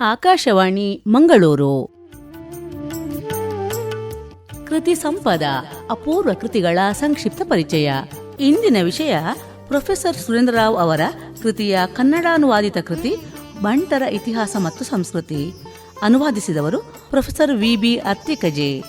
ಆಕಾಶವಾಣಿ, ಮಂಗಳೂರು. ಕೃತಿ ಸಂಪದ, ಅಪೂರ್ವ ಕೃತಿಗಳ ಸಂಕ್ಷಿಪ್ತ ಪರಿಚಯ. ಇಂದಿನ ವಿಷಯ, ಪ್ರೊಫೆಸರ್ ಸುರೇಂದ್ರರಾವ್ ಅವರ ಕೃತಿಯ ಕನ್ನಡಾನುವಾದಿತ ಕೃತಿ, ಬಂಟರ ಇತಿಹಾಸ ಮತ್ತು ಸಂಸ್ಕೃತಿ. ಅನುವಾದಿಸಿದವರು ಪ್ರೊಫೆಸರ್ ವಿ ಬಿ ಅರ್ತಿಕಜೆ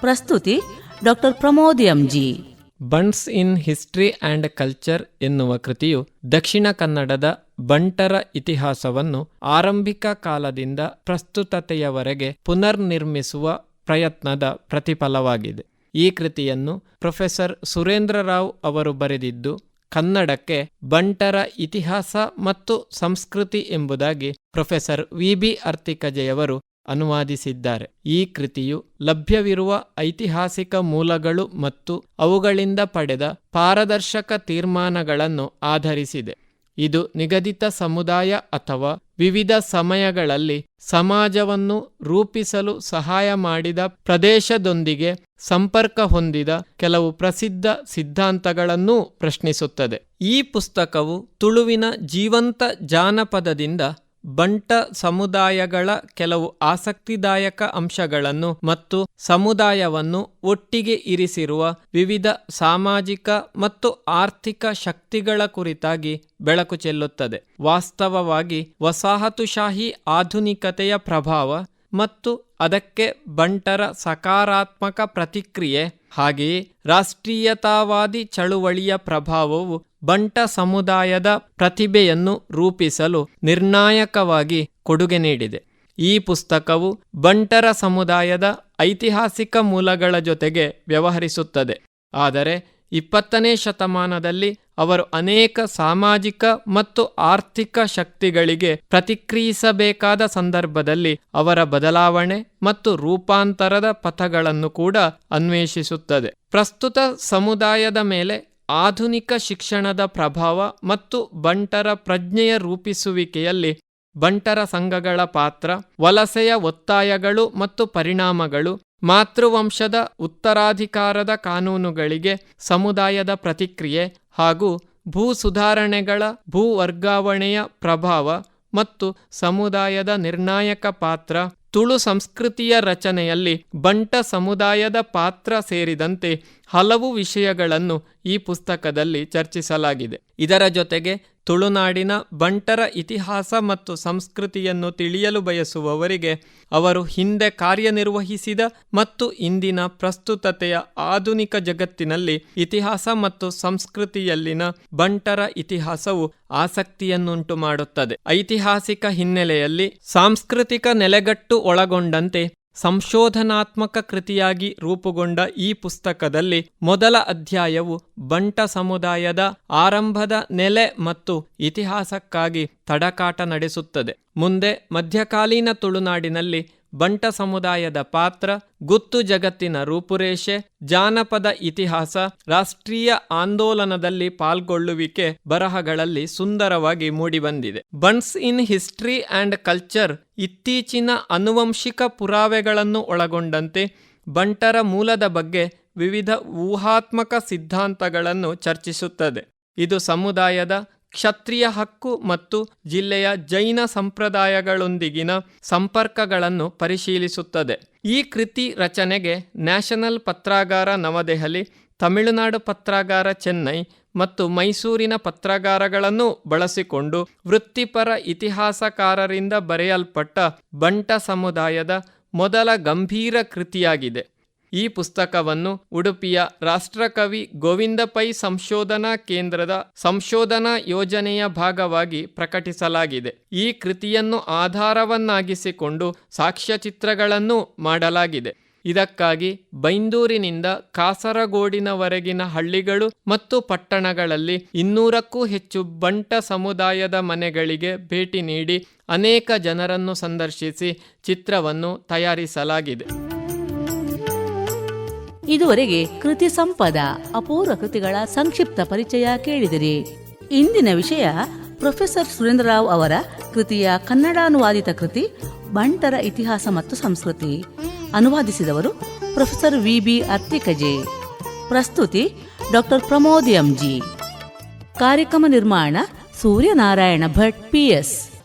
ಪ್ರಸ್ತುತಿ doctor Pramod M G Bunts in history and culture ಎನ್ನುವ ಕೃತಿಯು ದಕ್ಷಿಣ ಕನ್ನಡದ ಬಂಟರ ಇತಿಹಾಸವನ್ನು ಆರಂಭಿಕ ಕಾಲದಿಂದ ಪ್ರಸ್ತುತತೆಯವರೆಗೆ ಪುನರ್ನಿರ್ಮಿಸುವ ಪ್ರಯತ್ನದ ಪ್ರತಿಫಲವಾಗಿದೆ. ಈ ಕೃತಿಯನ್ನು ಪ್ರೊಫೆಸರ್ ಸುರೇಂದ್ರರಾವ್ ಅವರು ಬರೆದಿದ್ದು, ಕನ್ನಡಕ್ಕೆ ಬಂಟರ ಇತಿಹಾಸ ಮತ್ತು ಸಂಸ್ಕೃತಿ ಎಂಬುದಾಗಿ ಪ್ರೊಫೆಸರ್ ವಿ ಬಿ ಅರ್ತಿಕಜೆಯವರು ಅನುವಾದಿಸಿದ್ದಾರೆ. ಈ ಕೃತಿಯು ಲಭ್ಯವಿರುವ ಐತಿಹಾಸಿಕ ಮೂಲಗಳು ಮತ್ತು ಅವುಗಳಿಂದ ಪಡೆದ ಪಾರದರ್ಶಕ ತೀರ್ಮಾನಗಳನ್ನು ಆಧರಿಸಿದೆ. ಇದು ನಿಗದಿತ ಸಮುದಾಯ ಅಥವಾ ವಿವಿಧ ಸಮಯಗಳಲ್ಲಿ ಸಮಾಜವನ್ನು ರೂಪಿಸಲು ಸಹಾಯ ಮಾಡಿದ ಪ್ರದೇಶದೊಂದಿಗೆ ಸಂಪರ್ಕ ಹೊಂದಿದ ಕೆಲವು ಪ್ರಸಿದ್ಧ ಸಿದ್ಧಾಂತಗಳನ್ನೂ ಪ್ರಶ್ನಿಸುತ್ತದೆ. ಈ ಪುಸ್ತಕವು ತುಳುವಿನ ಜೀವಂತ ಜಾನಪದದಿಂದ ಬಂಟ ಸಮುದಾಯಗಳ ಕೆಲವು ಆಸಕ್ತಿದಾಯಕ ಅಂಶಗಳನ್ನು ಮತ್ತು ಸಮುದಾಯವನ್ನು ಒಟ್ಟಿಗೆ ಇರಿಸಿರುವ ವಿವಿಧ ಸಾಮಾಜಿಕ ಮತ್ತು ಆರ್ಥಿಕ ಶಕ್ತಿಗಳ ಕುರಿತಾಗಿ ಬೆಳಕು ಚೆಲ್ಲುತ್ತದೆ. ವಾಸ್ತವವಾಗಿ ವಸಾಹತುಶಾಹಿ ಆಧುನಿಕತೆಯ ಪ್ರಭಾವ ಮತ್ತು ಅದಕ್ಕೆ ಬಂಟರ ಸಕಾರಾತ್ಮಕ ಪ್ರತಿಕ್ರಿಯೆ ಹಾಗೆಯೇ ರಾಷ್ಟ್ರೀಯತಾವಾದಿ ಚಳುವಳಿಯ ಪ್ರಭಾವವು ಬಂಟ ಸಮುದಾಯದ ಪ್ರತಿಭೆಯನ್ನು ರೂಪಿಸಲು ನಿರ್ಣಾಯಕವಾಗಿ ಕೊಡುಗೆ ನೀಡಿದೆ. ಈ ಪುಸ್ತಕವು ಬಂಟರ ಸಮುದಾಯದ ಐತಿಹಾಸಿಕ ಮೂಲಗಳ ಜೊತೆಗೆ ವ್ಯವಹರಿಸುತ್ತದೆ. ಆದರೆ ಇಪ್ಪತ್ತನೇ ಶತಮಾನದಲ್ಲಿ ಅವರು ಅನೇಕ ಸಾಮಾಜಿಕ ಮತ್ತು ಆರ್ಥಿಕ ಶಕ್ತಿಗಳಿಗೆ ಪ್ರತಿಕ್ರಿಯಿಸಬೇಕಾದ ಸಂದರ್ಭದಲ್ಲಿ ಅವರ ಬದಲಾವಣೆ ಮತ್ತು ರೂಪಾಂತರದ ಪಥಗಳನ್ನು ಕೂಡ ಅನ್ವೇಷಿಸುತ್ತದೆ. ಪ್ರಸ್ತುತ ಸಮುದಾಯದ ಮೇಲೆ ಆಧುನಿಕ ಶಿಕ್ಷಣದ ಪ್ರಭಾವ ಮತ್ತು ಬಂಟರ ಪ್ರಜ್ಞೆಯ ರೂಪಿಸುವಿಕೆಯಲ್ಲಿ ಬಂಟರ ಸಂಘಗಳ ಪಾತ್ರ, ವಲಸೆಯ ಒತ್ತಾಯಗಳು ಮತ್ತು ಪರಿಣಾಮಗಳು ಮಾತೃವಂಶದ ಉತ್ತರಾಧಿಕಾರದ ಕಾನೂನುಗಳಿಗೆ ಸಮುದಾಯದ ಪ್ರತಿಕ್ರಿಯೆ ಹಾಗೂ ಭೂ ಸುಧಾರಣೆಗಳ ಭೂ ವರ್ಗಾವಣೆಯ ಪ್ರಭಾವ ಮತ್ತು ಸಮುದಾಯದ ನಿರ್ಣಾಯಕ ಪಾತ್ರ ತುಳು ಸಂಸ್ಕೃತಿಯ ರಚನೆಯಲ್ಲಿ ಬಂಟ ಸಮುದಾಯದ ಪಾತ್ರ ಸೇರಿದಂತೆ ಹಲವು ವಿಷಯಗಳನ್ನು ಈ ಪುಸ್ತಕದಲ್ಲಿ ಚರ್ಚಿಸಲಾಗಿದೆ. ಇದರ ಜೊತೆಗೆ ತುಳುನಾಡಿನ ಬಂಟರ ಇತಿಹಾಸ ಮತ್ತು ಸಂಸ್ಕೃತಿಯನ್ನು ತಿಳಿಯಲು ಬಯಸುವವರಿಗೆ ಅವರು ಹಿಂದೆ ಕಾರ್ಯನಿರ್ವಹಿಸಿದ ಮತ್ತು ಇಂದಿನ ಪ್ರಸ್ತುತತೆಯ ಆಧುನಿಕ ಜಗತ್ತಿನಲ್ಲಿ ಇತಿಹಾಸ ಮತ್ತು ಸಂಸ್ಕೃತಿಯಲ್ಲಿನ ಬಂಟರ ಇತಿಹಾಸವು ಆಸಕ್ತಿಯನ್ನುಂಟು ಮಾಡುತ್ತದೆ. ಐತಿಹಾಸಿಕ ಹಿನ್ನೆಲೆಯಲ್ಲಿ ಸಾಂಸ್ಕೃತಿಕ ನೆಲೆಗಟ್ಟು ಒಳಗೊಂಡಂತೆ ಸಂಶೋಧನಾತ್ಮಕ ಕೃತಿಯಾಗಿ ರೂಪುಗೊಂಡ ಈ ಪುಸ್ತಕದಲ್ಲಿ ಮೊದಲ ಅಧ್ಯಾಯವು ಬಂಟ ಸಮುದಾಯದ ಆರಂಭದ ನೆಲೆ ಮತ್ತು ಇತಿಹಾಸಕ್ಕಾಗಿ ತಡಕಾಟ ನಡೆಸುತ್ತದೆ. ಮುಂದೆ ಮಧ್ಯಕಾಲೀನ ತುಳುನಾಡಿನಲ್ಲಿ ಬಂಟ ಸಮುದಾಯದ ಪಾತ್ರ, ಗುತ್ತು ಜಗತ್ತಿನ ರೂಪುರೇಷೆ, ಜಾನಪದ ಇತಿಹಾಸ, ರಾಷ್ಟ್ರೀಯ ಆಂದೋಲನದಲ್ಲಿ ಪಾಲ್ಗೊಳ್ಳುವಿಕೆ ಬರಹಗಳಲ್ಲಿ ಸುಂದರವಾಗಿ ಮೂಡಿಬಂದಿದೆ. Bunts in history and culture ಇತ್ತೀಚಿನ ಅನುವಂಶಿಕ ಪುರಾವೆಗಳನ್ನು ಒಳಗೊಂಡಂತೆ ಬಂಟರ ಮೂಲದ ಬಗ್ಗೆ ವಿವಿಧ ಊಹಾತ್ಮಕ ಸಿದ್ಧಾಂತಗಳನ್ನು ಚರ್ಚಿಸುತ್ತದೆ. ಇದು ಸಮುದಾಯದ ಕ್ಷತ್ರಿಯ ಹಕ್ಕು ಮತ್ತು ಜಿಲ್ಲೆಯ ಜೈನ ಸಂಪ್ರದಾಯಗಳೊಂದಿಗಿನ ಸಂಪರ್ಕಗಳನ್ನು ಪರಿಶೀಲಿಸುತ್ತದೆ. ಈ ಕೃತಿ ರಚನೆಗೆ ನ್ಯಾಷನಲ್ ಪತ್ರಾಗಾರ ನವದೆಹಲಿ, ತಮಿಳುನಾಡು ಪತ್ರಾಗಾರ ಚೆನ್ನೈ ಮತ್ತು ಮೈಸೂರಿನ ಪತ್ರಾಗಾರಗಳನ್ನು ಬಳಸಿಕೊಂಡು ವೃತ್ತಿಪರ ಇತಿಹಾಸಕಾರರಿಂದ ಬರೆಯಲ್ಪಟ್ಟ ಬಂಟ ಸಮುದಾಯದ ಮೊದಲ ಗಂಭೀರ ಕೃತಿಯಾಗಿದೆ. ಈ ಪುಸ್ತಕವನ್ನು ಉಡುಪಿಯ ರಾಷ್ಟ್ರಕವಿ ಗೋವಿಂದ ಪೈ ಸಂಶೋಧನಾ ಕೇಂದ್ರದ ಸಂಶೋಧನಾ ಯೋಜನೆಯ ಭಾಗವಾಗಿ ಪ್ರಕಟಿಸಲಾಗಿದೆ. ಈ ಕೃತಿಯನ್ನು ಆಧಾರವನ್ನಾಗಿಸಿಕೊಂಡು ಸಾಕ್ಷ್ಯಚಿತ್ರಗಳನ್ನು ಮಾಡಲಾಗಿದೆ. ಇದಕ್ಕಾಗಿ ಬೈಂದೂರಿನಿಂದ ಕಾಸರಗೋಡಿನವರೆಗಿನ ಹಳ್ಳಿಗಳು ಮತ್ತು ಪಟ್ಟಣಗಳಲ್ಲಿ ಇನ್ನೂರಕ್ಕೂ ಹೆಚ್ಚು ಬಂಟ ಸಮುದಾಯದ ಮನೆಗಳಿಗೆ ಭೇಟಿ ನೀಡಿ ಅನೇಕ ಜನರನ್ನು ಸಂದರ್ಶಿಸಿ ಚಿತ್ರವನ್ನು ತಯಾರಿಸಲಾಗಿದೆ. ಇದುವರೆಗೆ ಕೃತಿ ಸಂಪದ, ಅಪೂರ್ವ ಕೃತಿಗಳ ಸಂಕ್ಷಿಪ್ತ ಪರಿಚಯ ಕೇಳಿದಿರಿ. ಇಂದಿನ ವಿಷಯ ಪ್ರೊಫೆಸರ್ ಸುರೇಂದ್ರರಾವ್ ಅವರ ಕೃತಿಯ ಕನ್ನಡಾನುವಾದಿತ ಕೃತಿ, ಬಂಟರ ಇತಿಹಾಸ ಮತ್ತು ಸಂಸ್ಕೃತಿ. ಅನುವಾದಿಸಿದವರು ಪ್ರೊಫೆಸರ್ ವಿ ಬಿ ಅರ್ತಿಕಜೆ. ಪ್ರಸ್ತುತಿ ಡಾಕ್ಟರ್ ಪ್ರಮೋದ್ ಎಂಜಿ ಕಾರ್ಯಕ್ರಮ ನಿರ್ಮಾಣ ಸೂರ್ಯನಾರಾಯಣ ಭಟ್ ಪಿಎಸ್